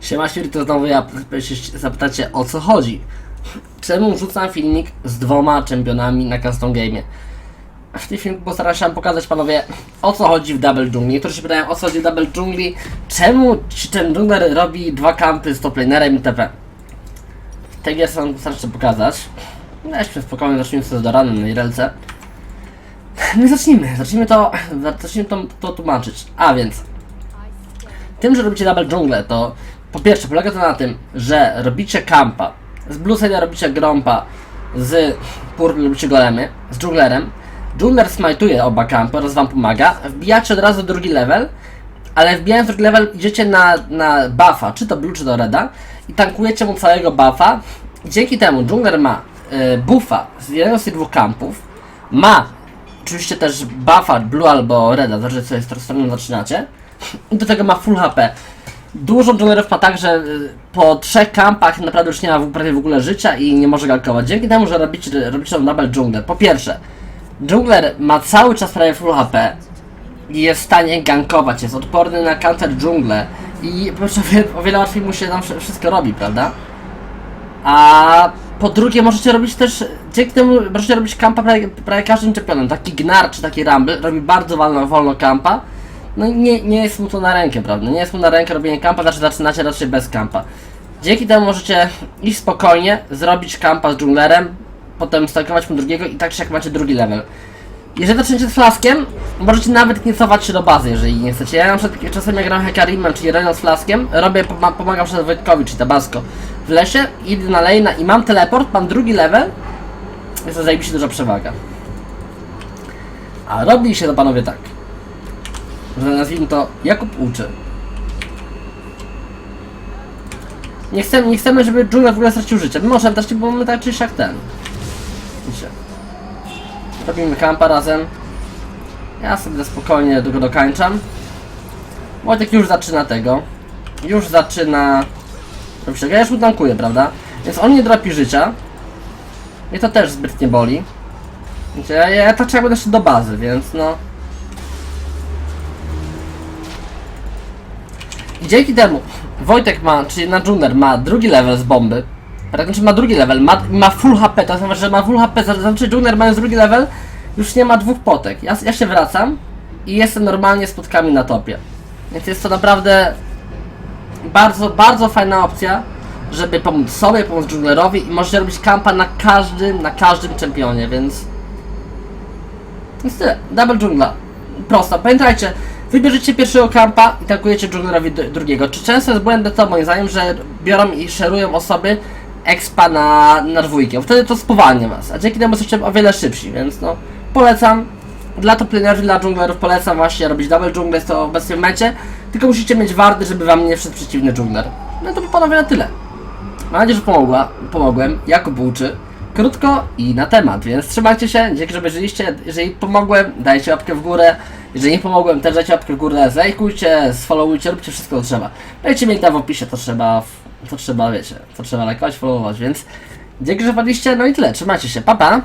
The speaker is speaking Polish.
Siema Świry, to znowu ja się zapytacie o co chodzi. Czemu rzucam filmik z dwoma czempionami na custom game? W tym filmiku postaram się pokazać panowie o co chodzi w Double Jungli. Niektórzy się pytają o co chodzi w Double Jungli, czemu ten jungler robi dwa kampy z toplanerem itp. Tak jest wam postaram się pokazać. Weźmy spokojnie, zacznijmy sobie do rany na Irelce. No i zacznijmy, zacznijmy to, zacznijmy to, to tłumaczyć. A więc, tym, że robicie double jungle, to po pierwsze polega to na tym, że robicie kampa, z Blue Side robicie grompa, z Purple robicie golemy, z junglerem. Jungler smajtuje oba kampy oraz wam pomaga. Wbijacie od razu drugi level, ale wbijając drugi level idziecie na, na buffa, czy to blue, czy to reda i tankujecie mu całego buffa. I dzięki temu jungler ma y, buffa z jednego z tych dwóch kampów, ma oczywiście też buffa blue albo reda, zależy co jest stroną zaczynacie. I do tego ma full HP. Dużo junglerów ma tak, że y, po trzech kampach naprawdę już nie ma prawie w ogóle życia i nie może gankować. Dzięki temu, że robicie, robicie tą double jungler. Po pierwsze, jungler ma cały czas prawie full HP i jest w stanie gankować, jest odporny na counter dżunglę i po prostu o wiele, łatwiej mu się tam wsz- wszystko robi, prawda? A po drugie możecie robić też, dzięki temu możecie robić kampa prawie, prawie każdym czempionem. Taki Gnar czy taki Rumble robi bardzo wolno, wolno kampa. No nie, nie jest mu to na rękę, prawda? Nie jest mu na rękę robienie kampa, znaczy zaczynacie raczej bez kampa. Dzięki temu możecie iść spokojnie, zrobić kampa z dżunglerem, potem stakować mu drugiego i tak czy jak macie drugi level. Jeżeli zaczniecie z flaskiem, możecie nawet nie cofać się do bazy, jeżeli nie chcecie. Ja na przykład czasem jak gram Hekarimem, czyli Reną z flaskiem, robię, poma pomagam przed Wojtkowi, czyli Tabasco w lesie, idę na lejna i mam teleport, mam drugi level, jest to zajebiście duża przewaga. A robi się to panowie tak, że nazwijmy to Jakub uczy. Nie chcemy, nie chcemy, żeby dżungla w ogóle stracił życie. My możemy też, bo mamy tak czy siak ten. Widzicie. Robimy kampa razem. Ja sobie spokojnie go dokańczam. Wojtek już zaczyna tego. Już zaczyna... robić tego. Ja już mu tankuję, prawda? Więc on nie dropi życia. Mnie to też zbytnie boli. Wiecie, ja, ja tak trzeba będę do bazy, więc no... dzięki temu Wojtek ma, czyli na Junior ma drugi level z bomby. Tak, znaczy ma drugi level, ma, ma full HP, to znaczy, że ma full HP, znaczy Junior mając drugi level już nie ma dwóch potek. Ja, ja się wracam i jestem normalnie z potkami na topie. Więc jest to naprawdę bardzo, bardzo fajna opcja, żeby pomóc sobie, pomóc Junglerowi i możecie robić kampa na każdym, na każdym czempionie, więc... Więc tyle. Double dżungla. Prosto. Pamiętajcie, wybierzecie pierwszego kampa i tankujecie dżunglerowi drugiego. Czy często jest błędem to moim zdaniem, że biorą i szerują osoby expa na, na dwójkę. Wtedy to spowalnia was, a dzięki temu jesteście o wiele szybsi, więc no polecam. Dla top lanerów, dla dżunglerów polecam właśnie robić double dżunglę, jest to obecnie w mecie. Tylko musicie mieć warty, żeby wam nie wszedł przeciwny dżungler. No to panowie na tyle. Mam nadzieję, że pomogła, pomogłem. Jakub uczy. Krótko i na temat, więc trzymajcie się. Dzięki, że obejrzeliście. Jeżeli pomogłem, dajcie łapkę w górę. Jeżeli nie pomogłem, też dajcie łapkę w górę. Zajkujcie, sfollowujcie, róbcie wszystko, co trzeba. Dajcie mi linka w opisie, to trzeba, to trzeba, wiecie, to trzeba lajkować, followować, więc dzięki, że wpadliście. No i tyle. Trzymajcie się. Pa, pa.